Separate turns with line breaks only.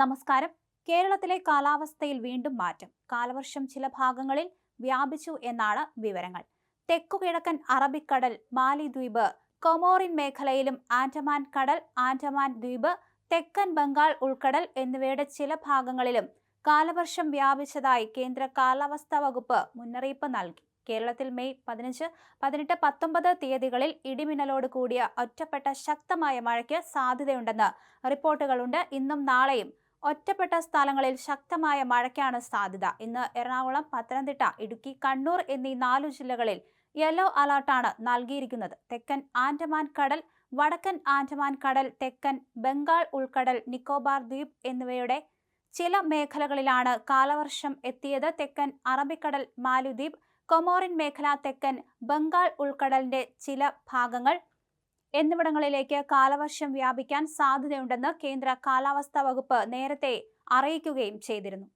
നമസ്കാരം കേരളത്തിലെ കാലാവസ്ഥയിൽ വീണ്ടും മാറ്റം കാലവർഷം ചില ഭാഗങ്ങളിൽ വ്യാപിച്ചു എന്നാണ് വിവരങ്ങൾ തെക്കുകിഴക്കൻ അറബിക്കടൽ മാലിദ്വീപ് കൊമോറിൻ മേഖലയിലും ആൻഡമാൻ കടൽ ആൻഡമാൻ ദ്വീപ് തെക്കൻ ബംഗാൾ ഉൾക്കടൽ എന്നിവയുടെ ചില ഭാഗങ്ങളിലും കാലവർഷം വ്യാപിച്ചതായി കേന്ദ്ര കാലാവസ്ഥാ വകുപ്പ് മുന്നറിയിപ്പ് നൽകി കേരളത്തിൽ മെയ് പതിനഞ്ച് പതിനെട്ട് പത്തൊമ്പത് തീയതികളിൽ ഇടിമിന്നലോട് കൂടിയ ഒറ്റപ്പെട്ട ശക്തമായ മഴയ്ക്ക് സാധ്യതയുണ്ടെന്ന് റിപ്പോർട്ടുകളുണ്ട് ഇന്നും നാളെയും ഒറ്റപ്പെട്ട സ്ഥലങ്ങളിൽ ശക്തമായ മഴയ്ക്കാണ് സാധ്യത ഇന്ന് എറണാകുളം പത്തനംതിട്ട ഇടുക്കി കണ്ണൂർ എന്നീ നാലു ജില്ലകളിൽ യെല്ലോ അലർട്ടാണ് നൽകിയിരിക്കുന്നത് തെക്കൻ ആൻഡമാൻ കടൽ വടക്കൻ ആൻഡമാൻ കടൽ തെക്കൻ ബംഗാൾ ഉൾക്കടൽ നിക്കോബാർ ദ്വീപ് എന്നിവയുടെ ചില മേഖലകളിലാണ് കാലവർഷം എത്തിയത് തെക്കൻ അറബിക്കടൽ മാലുദ്വീപ് കൊമോറിൻ മേഖല തെക്കൻ ബംഗാൾ ഉൾക്കടലിന്റെ ചില ഭാഗങ്ങൾ എന്നിവിടങ്ങളിലേക്ക് കാലവർഷം വ്യാപിക്കാൻ സാധ്യതയുണ്ടെന്ന് കേന്ദ്ര കാലാവസ്ഥാ വകുപ്പ് നേരത്തെ അറിയിക്കുകയും ചെയ്തിരുന്നു